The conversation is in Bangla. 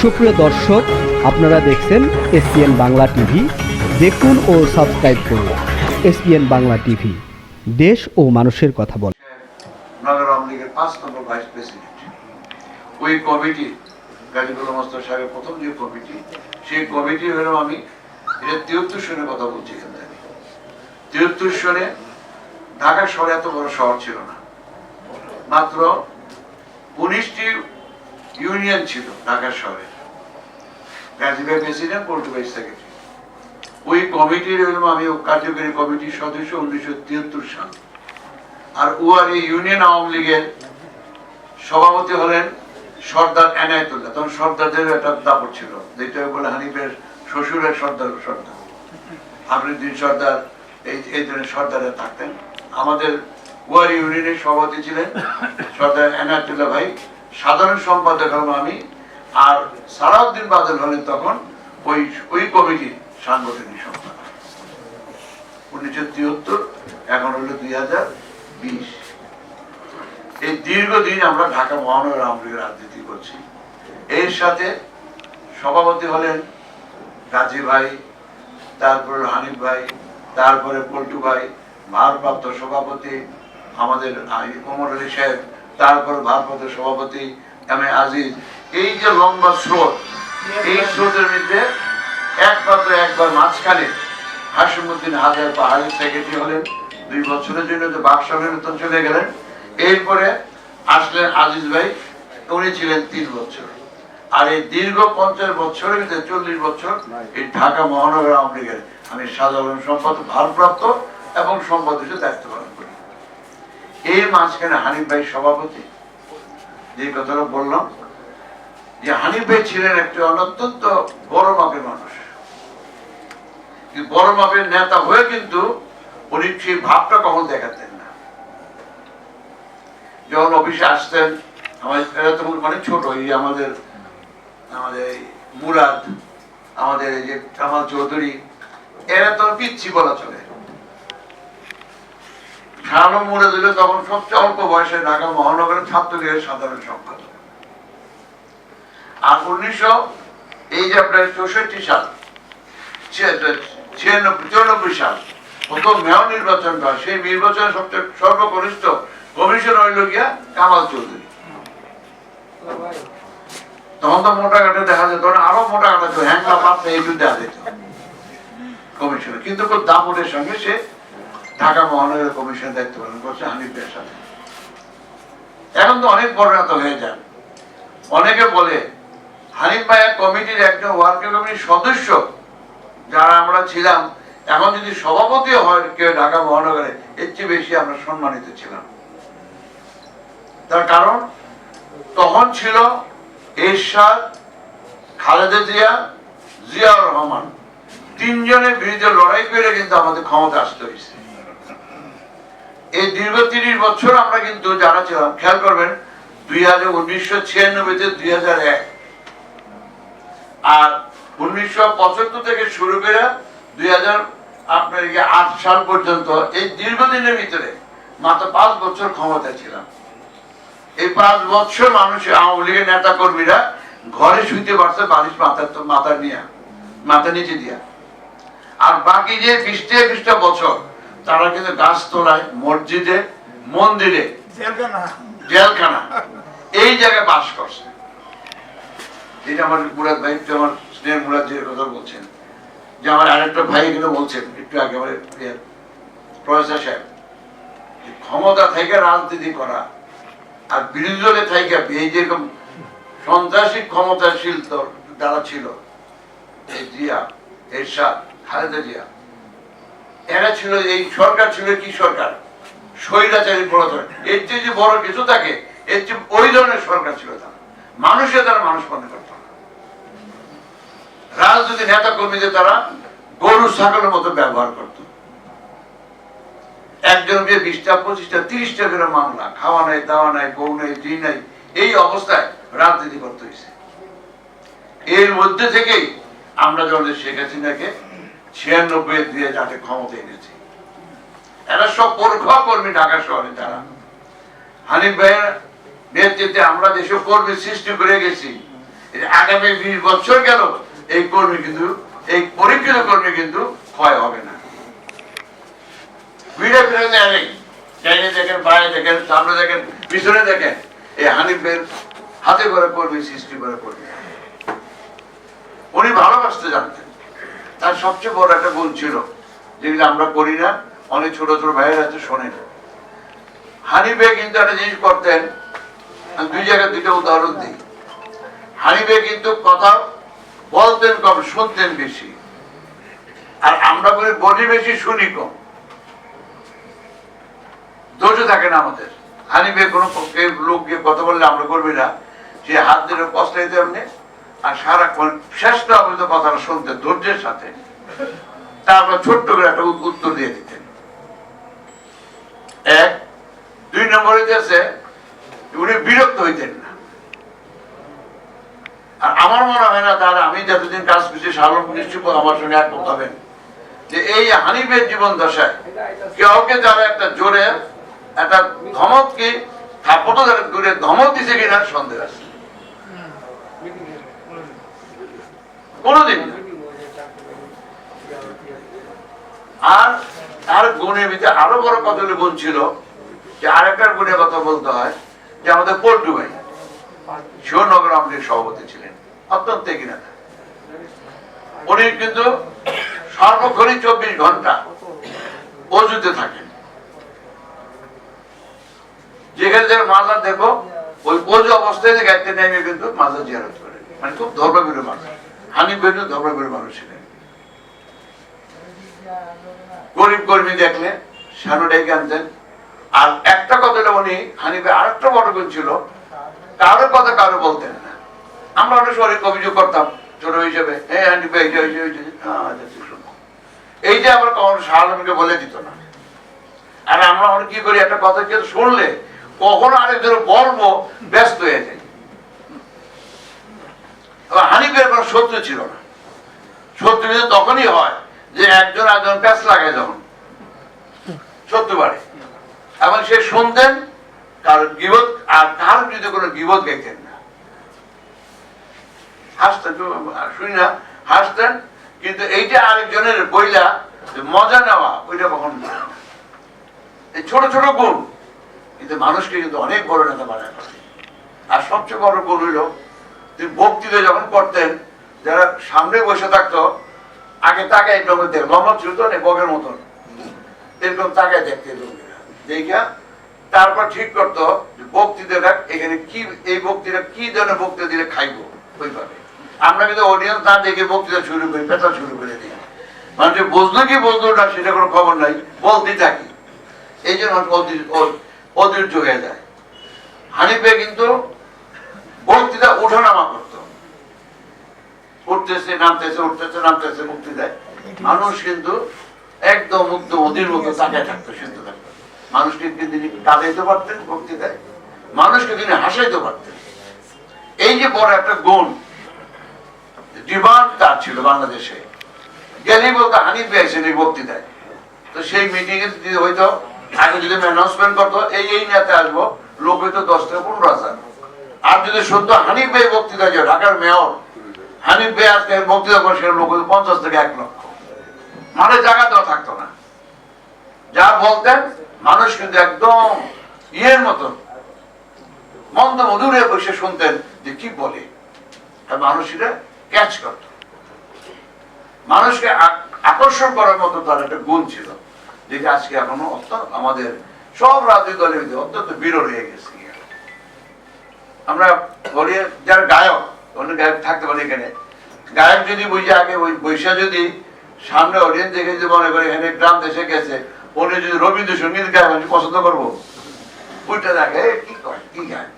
সুপ্রিয় দর্শক, আপনারা দেখছেন এসপিএন বাংলা টিভি। দেখুন ও সাবস্ক্রাইব করুন এসপিএন বাংলা টিভি। দেশ ও মানুষের কথা বলে নগর আওয়ামী পাঁচ নম্বর ভাইস প্রেসিডেন্ট। ওই কমিটি মাস্টার সাহেবের প্রথম যে কমিটি, সেই কমিটি হলো আমি এটা তিয়াত্তর সনের কথা বলছি এখান। থেকে তিয়াত্তর সনে ঢাকা শহরে এত বড় শহর ছিল না। মাত্র উনিশটি ইউনিয়ন ছিল ঢাকা শহরে। গাজী ভাই প্রেসিডেন্ট ওই কমিটির আমি কার্যকরী কমিটির সদস্য উনিশশো তিয়াত্তর সাল। আর ইউনিয়ন আওয়ামী লীগের সভাপতি হলেন সর্দার এনায়তুল্লাহ। তখন সর্দারদের একটা দাপট ছিল, যেটা বলে হানিফের শ্বশুরের সর্দার সর্দার। আফরিদ্দিন সর্দার, এই এই ধরনের সর্দারে থাকতেন। আমাদের ইউনিয়নের সভাপতি ছিলেন সর্দার এনায়তুল্লাহ ভাই। সাধারণ সম্পাদক হলাম আমি, আর বাদল হলেন তখন ওই ওই কমিটির সাংগঠনিক সম্পাদক। উনিশশো তিয়াত্তর এখন হলো দুই হাজার বিশ। এই দীর্ঘদিন আমরা ঢাকা মহানগর আওয়ামী লীগের রাজনীতি করছি। এর সাথে সভাপতি হলেন গাজী ভাই, তারপরে হানিফ ভাই, তারপরে পল্টু ভাই, ভারপ্রাপ্ত সভাপতি আমাদের আই- আলী সাহেব, তারপরে ভারপ্রাপ্ত সভাপতি এম এ আজিজ। এই যে লম্বা স্রোত, এই স্রোতের মধ্যে একমাত্র একবার মাঝখানে হাসিমুদ্দিন হাজার পাহাড়ি সেক্রেটারি হলেন, দুই বছরের জন্য তো বাক্সবের নতুন চলে গেলেন। এরপরে আসলেন আজিজ ভাই, উনি ছিলেন তিন বছর। আর এই দীর্ঘ পঞ্চাশ বছরের ভিতরে চল্লিশ বছর এই ঢাকা মহানগর আওয়ামী লীগের আমি সাধারণ সম্পাদক, ভারপ্রাপ্ত এবং সম্পাদক দায়িত্ব এর মাঝখানে হানিফ ভাই সভাপতি, যে কথাটা বললাম, যে হানিফ ভাই ছিলেন একটি অত্যন্ত বড় মাপের মানুষ। বড় মাপের নেতা হয়ে কিন্তু উনি সেই ভাবটা কখন দেখাতেন না। যখন অফিসে আসতেন, আমাদের তখন অনেক ছোট, এই আমাদের আমাদের মুরাদ, আমাদের এই যে কামাল চৌধুরী, এরা তো পিচ্ছি বলা চলে শাহানম মুরাদ হলো তখন সবচেয়ে অল্প বয়সে ঢাকা মহানগরের ছাত্রলীগের সাধারণ সম্পাদক। আর উনিশশো এই যে আপনার চৌষট্টি সাল চুরানব্বই সাল, প্রথম মেয়র নির্বাচন হয় সেই নির্বাচনে সবচেয়ে সর্বকনিষ্ঠ কমিশন হইল গিয়া কামাল চৌধুরী। তখন তো মোটা কাটে দেখা যেত না, আরও মোটা কাটা হ্যাংলা পাত্রে এই দুধ দেওয়া যেত। কমিশনে কিন্তু দাপটের সঙ্গে সে ঢাকা মহানগর কমিশনের দায়িত্ব পালন করছে হানিফ সাথে। এখন তো অনেক নেতা হয়ে যান অনেকে বলে, হানিফ ভাইয়া কমিটির একজন ওয়ার্কিং কমিটির সদস্য, যারা আমরা ছিলাম, এখন যদি সভাপতি হয় কেউ ঢাকা মহানগরে, এর চেয়ে বেশি আমরা সম্মানিত ছিলাম। তার কারণ, তখন ছিল এরশাদ, খালেদা জিয়া, জিয়াউর রহমান। তিনজনের বিরুদ্ধে লড়াই করে কিন্তু আমাদের ক্ষমতা আসতে হয়েছে। এই দীর্ঘ তিরিশ বছর আমরা কিন্তু যারা ছিলাম খেয়াল করবেন দুই হাজার উনিশশো ছিয়ানব্বই দুই হাজার এক। আর উনিশশো পঁচাত্তর থেকে শুরু করে দুই হাজার আপনার আট সাল পর্যন্ত এই দীর্ঘদিনের ভিতরে মাত্র পাঁচ বছর ক্ষমতায় ছিলাম। এই পাঁচ বছর মানুষ আওয়ামী লীগের নেতা কর্মীরা ঘরে শুইতে পারছে বালিশ মাথার মাথা নিয়ে, মাথা নিচে দিয়া। আর বাকি যে বিশটা একুশটা বছর তারা কিন্তু গাছতলায় মসজিদে মন্দিরে জেলখানা। এই জায়গায় বাস করছে। এটা আমার মুরাদ ভাই আমার মুরাদ কথা বলছেন। যে আমার আরেকটা ভাই এখানে বলছেন একটু আগে আমার ইয়ে, প্রফেসর সাহেব ক্ষমতা থেকে রাজনীতি করা আর বিরোধী দলে থেকে এই যেরকম সন্ত্রাসী ক্ষমতাশীল দল যারা ছিল এই জিয়া এরশাদ খালেদা জিয়া এরা ছিল, এই সরকার ছিল কি সরকার? স্বৈরাচারী প্রধান এর চেয়ে যে বড় কিছু থাকে, এর চেয়ে ওই ধরনের সরকার ছিল তারা। মানুষের দ্বারা মানুষ মনে করত। রাজনীতি নেতা কর্মীদের তারা গরু, ছাগলের মতো ব্যবহার করত। একজন বিয়ে বিশটা, পঁচিশটা, তিরিশটা করে মামলা, খাওয়া নাই, দাওয়া নাই, বউ নাই জি নাই, এই অবস্থায় রাজনীতি করতে হয়েছে এর মধ্যে থেকেই আমরা যখন শেখ হাসিনাকে ছিয়ানব্বই দিয়ে যাতে ক্ষমতা এনেছি। এরা সব পরীক্ষা কর্মী ঢাকা শহরে যারা। হানিফ ভাইয়ের নেতৃত্বে আমরা যেসব কর্মী সৃষ্টি করে গেছি আগামী বিশ বছর গেল, এই কর্মী কিন্তু, এই পরীক্ষিত কর্মী কিন্তু ক্ষয় হবে না। ভিড়ে ফিরে নেই। দেখেন বাইরে দেখেন, সামনে দেখেন, পিছনে দেখেন, এই হানিফের হাতে করে কর্মী সৃষ্টি করে কর্মী। উনি ভালোবাসতে জানতেন। তার সবচেয়ে বড় একটা গুণ ছিল যেগুলো আমরা করি না, অনেক ছোট ছোট ভাইয়ের আছে শোনেন হানিফে কিন্তু একটা জিনিস করতেন দুই জায়গায় দুইটা উদাহরণ দিই। হানিফে কিন্তু কথা বলতেন কম, শুনতেন বেশি। আর আমরা বলি বলি বেশি, শুনি কম। ধৈর্য থাকে না আমাদের। হানিফে কোনো লোক গিয়ে কথা বললে আমরা করবি না। সে হাত ধরে পস্তাইতে এমনি আর সারাক্ষণ শেষটা পর্যন্ত কথাটা শুনতে ধৈর্যের সাথে। তারপর ছোট্ট করে একটা উত্তর দিয়ে দিতেন। এক, দুই নম্বরে দিয়েছে উনি বিরক্ত হইতেন না। আর আমার মনে হয় না তার আমি যতদিন কাজ করছি সালন নিশ্চিত আমার সঙ্গে একমত হবেন। যে এই হানিফের জীবন দশায় কাউকে যারা একটা জোরে, একটা ধমক কি থাপটো দূরে ধমক দিছে কিনা সন্দেহ আছে। কোনোদিন। আর গুণের ভিতরে আরও বড় গুণ ছিল যে গুণের কথা বলতে হয় যে আমাদের পল্টু ভাই আমাদের সভাপতি ছিলেন, অত্যন্ত এগিয়ে উনি কিন্তু সর্বক্ষণই চব্বিশ ঘণ্টা অজুতে থাকেন। যেখানে যেন মাজার দেখো, ওই অজু অবস্থায় নেমে কিন্তু মাজার জিয়ারত করে। মানে খুব ধর্মবীর মানুষ হানিফ বেনু ধর্মবীর মানুষ ছিলেন। গরিব কর্মী দেখলে সানু ডেকে আনতেন। আর একটা কথা হলো উনি হানিফে আরেকটা বড় গুণ ছিল, কারও কথা কারও বলতেন না। আমরা অনেক সময় অভিযোগ করতাম, ছোট হিসেবে হ্যাঁ হানিফে, এই যে এই যে আমরা কখনো শাহ আলমকে বলে দিত না। আর আমরা অনেক কি করি, একটা কথা কেউ শুনলে কখনো আরেকজন বলব, ব্যস্ত হয়ে যাই এবার হানিফের কোনো শত্রু ছিল না। শত্রু তখনই হয় যে একজন একজন প্যাচ লাগায় যখন। শত্রু বাড়ে। এবং সে শুনতেন, কার গিবত, আর কার বিরুদ্ধে কোনো গিবত গাইতেন না। হাসতেন শুনি না, হাসতেন, কিন্তু এইটা আরেকজনের বইলা মজা নেওয়া, ওইটা কখন। এই ছোট ছোট গুণ, কিন্তু মানুষকে কিন্তু অনেক বড় নেতা বানায়। আর সবচেয়ে বড় গুণ হইল তিনি বক্তৃতা যখন করতেন, যারা সামনে বসে থাকতো, আগে তাকায় জমি দেখ লম্বা ছিল তো না বগের মতন। এরকম তাকায় দেখতে দেখা তারপর ঠিক করতো যে বক্তৃতাটা এখানে কি, এই বক্তৃতা কি ধরনের বক্তৃতা দিলে খাইবো? ওইভাবে। আমরা কিন্তু অডিয়েন্স না দেখে বক্তৃতা শুরু করি পেতা শুরু করে দিই। মানে বুঝলো কি বুঝলো না, সেটা কোনো খবর নাই। বলতে থাকি। এই জন্য মানুষ অধীর- হয়ে যায়। হানিফে কিন্তু বক্তৃতা উঠানামা করতো। উঠতেছে, নামতেছে উঠতেছে, নামতেছে, মুক্তি দেয়। মানুষ কিন্তু একদম মুক্ত অধীর মতো তাকায় থাকতো শুনতে থাকতো। মানুষকে তিনি কাঁদাইতে পারতেন বক্তৃতায় মানুষকে তিনি হাসাইতে পারতেন। এই যে বড় একটা গুণ, ডিমান্ড তার ছিল বাংলাদেশে? গেলেই বলতো, হানিফ পেয়েছেন এই বক্তৃতায় তো সেই মিটিং এ যদি হয়তো আগে যদি অ্যানাউন্সমেন্ট করতো, এই এই নেতা আসব, লোক হয়তো দশ থেকে পনেরো হাজার। আর যদি সত্য হানিফ ভাই বক্তৃতা যে ঢাকার মেয়র, হানিফ ভাই আজকে বক্তৃতা করে সেখানে লোক পঞ্চাশ থেকে এক লক্ষ। মানে জায়গা দেওয়া থাকতো না। যা বলতেন, মানুষ কিন্তু একদম ইয়ের মতন। মন্দ মধুরে বসে শুনতেন যে কি বলে। মানুষ এটা ক্যাচ করত। মানুষকে আকর্ষণ করার মতো তার একটা গুণ ছিল, যেটা আজকে এখনও অত্যন্ত আমাদের সব রাজনৈতিক দলের অত্যন্ত বিরল হয়ে গেছে। আমরা বলি, যারা গায়ক, অন্য গায়ক থাকতে পারে এখানে। গায়ক যদি বুঝে আগে, ওই বৈশা যদি সামনে অডিয়েন্স দেখে যদি মনে করে এখানে গ্রাম দেশে গেছে। উনি যদি রবীন্দ্রসঙ্গীত গায়, আমি পছন্দ করব। ওইটা দেখে কি করে কি গায়?